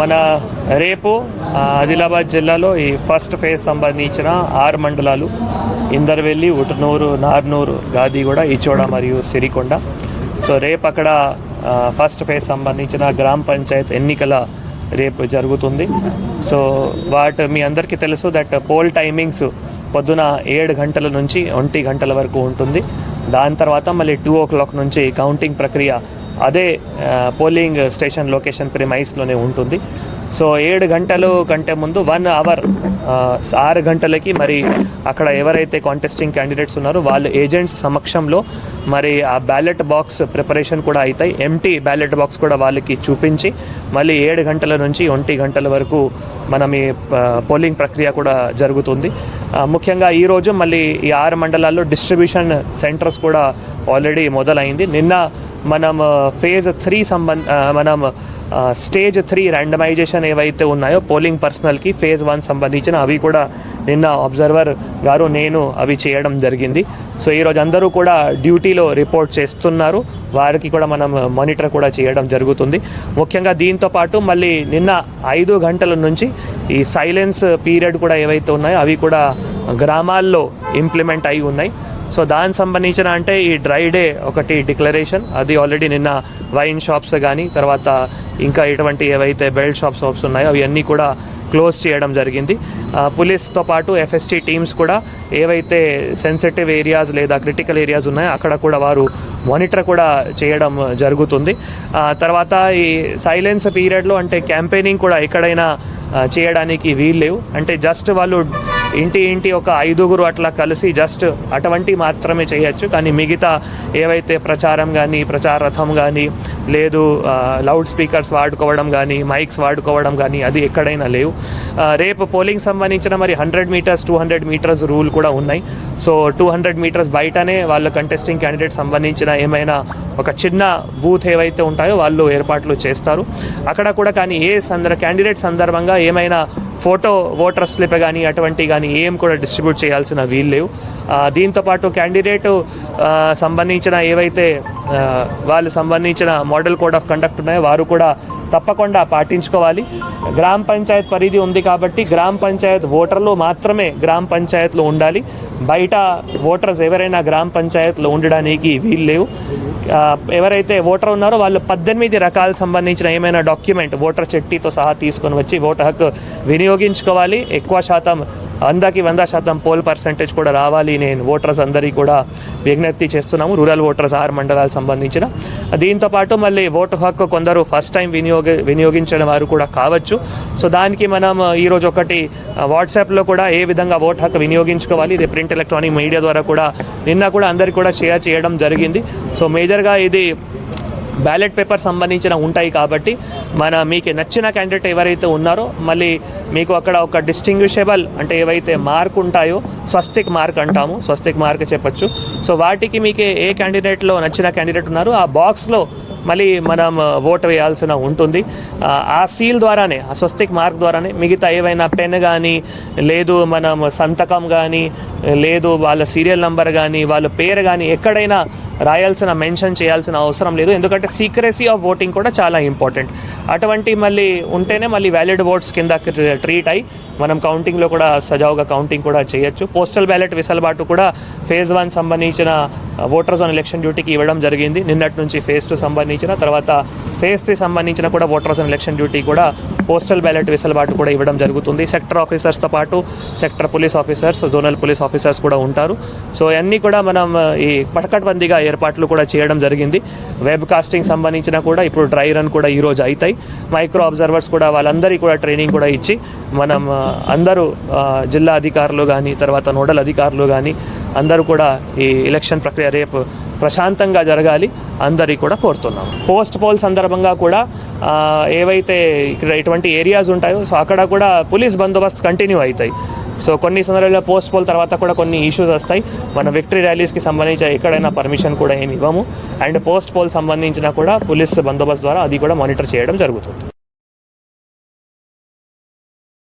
మన రేపు ఆదిలాబాద్ జిల్లాలో ఈ ఫస్ట్ ఫేజ్ సంబంధించిన ఆరు మండలాలు ఇందర్వెల్లి ఉటునూరు నార్నూరు గాదిగూడ ఇచోడ మరియు సిరికొండ. సో రేపు అక్కడ ఫస్ట్ ఫేజ్ సంబంధించిన గ్రామ పంచాయత్ ఎన్నికల రేపు జరుగుతుంది. సో వాటి మీ అందరికీ తెలుసు దట్ పోల్ టైమింగ్స్ పొద్దున ఏడు గంటల నుంచి ఒంటి గంటల వరకు ఉంటుంది. దాని తర్వాత మళ్ళీ టూ ఓ క్లాక్ నుంచి కౌంటింగ్ ప్రక్రియ అదే పోలింగ్ స్టేషన్ లొకేషన్ ప్రిమైస్లోనే ఉంటుంది. సో ఏడు గంటలు కంటే ముందు వన్ అవర్ ఆరు గంటలకి మరి అక్కడ ఎవరైతే కాంటెస్టింగ్ క్యాండిడేట్స్ ఉన్నారో వాళ్ళ ఏజెంట్స్ సమక్షంలో మరి ఆ బ్యాలెట్ బాక్స్ ప్రిపరేషన్ కూడా అవుతాయి. ఎంటీ బ్యాలెట్ బాక్స్ కూడా వాళ్ళకి చూపించి మళ్ళీ ఏడు గంటల నుంచి ఒంటి గంటల వరకు మనం ఈ పోలింగ్ ప్రక్రియ కూడా జరుగుతుంది. ముఖ్యంగా ఈరోజు మళ్ళీ ఈ ఆరు మండలాల్లో డిస్ట్రిబ్యూషన్ సెంటర్స్ కూడా ఆల్రెడీ మొదలైంది. నిన్న మనం ఫేజ్ త్రీ సంబంధ మనం స్టేజ్ త్రీ ర్యాండమైజేషన్ ఏవైతే ఉన్నాయో పోలింగ్ పర్సనల్కి ఫేజ్ వన్ సంబంధించిన అవి కూడా నిన్న అబ్జర్వర్ గారు నేను అవి చేయడం జరిగింది. సో ఈరోజు అందరూ కూడా డ్యూటీలో రిపోర్ట్ చేస్తున్నారు. వారికి కూడా మనం మానిటర్ కూడా చేయడం జరుగుతుంది. ముఖ్యంగా దీంతో పాటు మళ్ళీ నిన్న ఐదు గంటల నుంచి ఈ సైలెన్స్ పీరియడ్ కూడా ఏవైతే ఉన్నాయో అవి కూడా గ్రామాల్లో ఇంప్లిమెంట్ అయి ఉన్నాయి. సో దానికి సంబంధించిన అంటే ఈ డ్రై డే ఒకటి డిక్లరేషన్ అది ఆల్రెడీ నిన్న వైన్ షాప్స్ కానీ తర్వాత ఇంకా ఇటువంటి ఏవైతే బెల్ట్ షాప్స్ షాప్స్ ఉన్నాయో అవన్నీ కూడా క్లోజ్ చేయడం జరిగింది. పోలీస్తో పాటు ఎఫ్ఎస్టీ టీమ్స్ కూడా ఏవైతే సెన్సిటివ్ ఏరియాస్ లేదా క్రిటికల్ ఏరియాస్ ఉన్నాయో అక్కడ కూడా వారు మానిటర్ కూడా చేయడం జరుగుతుంది. తర్వాత ఈ సైలెన్స్ పీరియడ్లో అంటే క్యాంపెయినింగ్ కూడా ఎక్కడైనా చేయడానికి వీల్లేవు అంటే జస్ట్ వాళ్ళు ఇంటి ఇంటి ఒక ఐదుగురు అట్లా కలిసి జస్ట్ అటువంటి మాత్రమే చేయొచ్చు. కానీ మిగతా ఏవైతే ప్రచారం కానీ ప్రచార రథం కానీ లేదు లౌడ్ స్పీకర్స్ వాడుకోవడం కానీ మైక్స్ వాడుకోవడం కానీ అది ఎక్కడైనా లేవు. రేపు పోలింగ్ సంబంధించిన మరి hundred metres two hundred metres rule కూడా ఉన్నాయి. సో టూ హండ్రెడ్ మీటర్స్ బయటనే వాళ్ళ కంటెస్టింగ్ క్యాండిడేట్ సంబంధించిన ఏమైనా ఒక చిన్న బూత్ ఏవైతే ఉంటాయో వాళ్ళు ఏర్పాట్లు చేస్తారు. అక్కడ కూడా కానీ ఏ సందర్భ క్యాండిడేట్ సందర్భంగా ఏమైనా ఫోటో ఓటర్ స్లిప్ కానీ అటువంటి కానీ ఏం కూడా డిస్ట్రిబ్యూట్ చేయాల్సిన వీలు లేవు. దీంతోపాటు దీంతో పాటు క్యాండిడేట్ సంబంధించిన ఏవైతే వాళ్ళు సంబంధించిన మోడల్ కోడ్ ఆఫ్ కండక్ట్ ఉన్నాయో. వారు కూడా తప్పకుండా పాటించుకోవాలి. గ్రామ పంచాయత్ పరిధి ఉంది కాబట్టి గ్రామ పంచాయత్ ఓటర్లు మాత్రమే గ్రామ పంచాయత్లో ఉండాలి. బయట ఓటర్స్ ఎవరైనా గ్రామ పంచాయత్లో ఉండడానికి వీలు లేవు. ఎవరైతే ఓటర్ ఉన్నారో వాళ్ళు పద్దెనిమిది రకాలకు సంబంధించిన ఏమైనా డాక్యుమెంట్ ఓటర్ చెట్టితో సహా తీసుకొని వచ్చి ఓటర్ హక్కు వినియోగించుకోవాలి. ఎక్కువ శాతం వందకి వంద శాతం పోల్ పర్సంటేజ్ కూడా రావాలి. నేను ఓటర్స్ అందరికీ కూడా విజ్ఞప్తి చేస్తున్నాము. రూరల్ ఓటర్స్ ఆరు మండలాలకు సంబంధించిన. దీంతో పాటు మళ్ళీ ఓటు హక్కు కొందరు ఫస్ట్ టైం వినియోగ వినియోగించిన వారు కూడా కావచ్చు. సో దానికి మనం ఈరోజు ఒకటి వాట్సాప్లో కూడా ఏ విధంగా ఓటు హక్కు వినియోగించుకోవాలి? ఇది ప్రింట్ ఎలక్ట్రానిక్ మీడియా ద్వారా కూడా నిన్న కూడా అందరికీ కూడా షేర్ చేయడం జరిగింది. సో మేజర్ మేజర్గా ఇది బ్యాలెట్ పేపర్ సంబంధించిన ఉంటాయి కాబట్టి మన మీకు నచ్చిన క్యాండిడేట్ ఎవరైతే ఉన్నారో మళ్ళీ మీకు అక్కడ ఒక డిస్టింగ్విషబుల్ అంటే ఏవైతే మార్క్ ఉంటాయో స్వస్తిక్ మార్క్ అంటాము. స్వస్తిక్ మార్క్ చెప్పచ్చు. సో వాటికి మీకు ఏ క్యాండిడేట్లో నచ్చిన క్యాండిడేట్ ఉన్నారో ఆ బాక్స్లో మళ్ళీ మనం uh, ఓటు వేయాల్సిన ఉంటుంది. ఆ, సీల్ ద్వారానే ఆ స్వస్తిక్ మార్క్ ద్వారానే మిగతా ఏవైనా పెన్ కానీ లేదు మనం సంతకం కానీ లేదు వాళ్ళ సీరియల్ నెంబర్ కానీ వాళ్ళ పేరు కానీ ఎక్కడైనా రాయాల్సిన మెన్షన్ చేయాల్సిన అవసరం లేదు. ఎందుకంటే సీక్రెసీ ఆఫ్ ఓటింగ్ కూడా చాలా ఇంపార్టెంట్ అటువంటి మళ్ళీ ఉంటేనే మళ్ళీ వ్యాలిడ్ ఓట్స్ కింద ట్రీట్ అయ్యి మనం కౌంటింగ్లో కూడా సజావుగా కౌంటింగ్ కూడా చేయొచ్చు. పోస్టల్ బ్యాలెట్ వెసలుబాటు కూడా ఫేజ్ వన్ సంబంధించిన ఓటర్స్ ఆన్ ఎలక్షన్ డ్యూటీకి ఇవ్వడం జరిగింది. నిన్నటి నుంచి ఫేజ్ టూ సంబంధించిన తర్వాత ఫేజ్ త్రీ సంబంధించిన కూడా ఓటర్స్ ఆన్ ఎలక్షన్ డ్యూటీ కూడా పోస్టల్ బ్యాలెట్ వెసులుబాటు కూడా ఇవ్వడం జరుగుతుంది. సెక్టర్ ఆఫీసర్స్తో పాటు sector police officers zonal police officers కూడా ఉంటారు. సో అన్నీ కూడా మనం ఈ పటకట్బందీగా ఏర్పాట్లు కూడా చేయడం జరిగింది. వెబ్ కాస్టింగ్ సంబంధించిన కూడా ఇప్పుడు డ్రై రన్ కూడా ఈరోజు అవుతాయి మైక్రో అబ్జర్వర్స్ కూడా వాళ్ళందరికీ కూడా ట్రైనింగ్ కూడా ఇచ్చి మనం అందరూ జిల్లా అధికారులు కానీ తర్వాత నోడల్ అధికారులు కానీ అందరూ కూడా ఈ ఎలక్షన్ ప్రక్రియ రేపు ప్రశాంతంగా జరగాలి అందరి కూడా కోరుతున్నాం పోస్ట్ పోల్ సందర్భంగా కూడా ఏవైతే ఇక్కడ ఎటువంటి ఏరియాస్ ఉంటాయో సో అక్కడ కూడా పోలీస్ బందోబస్తు కంటిన్యూ అవుతాయి. సో కొన్ని సందర్భాల్లో పోస్ట్ పోల్ తర్వాత కూడా కొన్ని ఇష్యూస్ వస్తాయి. మన విక్టరీ ర్యాలీస్కి సంబంధించి ఎక్కడైనా పర్మిషన్ కూడా ఏమి ఇవ్వము. అండ్ పోస్ట్ పోల్ సంబంధించిన కూడా పోలీస్ బందోబస్తు ద్వారా అది కూడా మానిటర్ చేయడం జరుగుతుంది.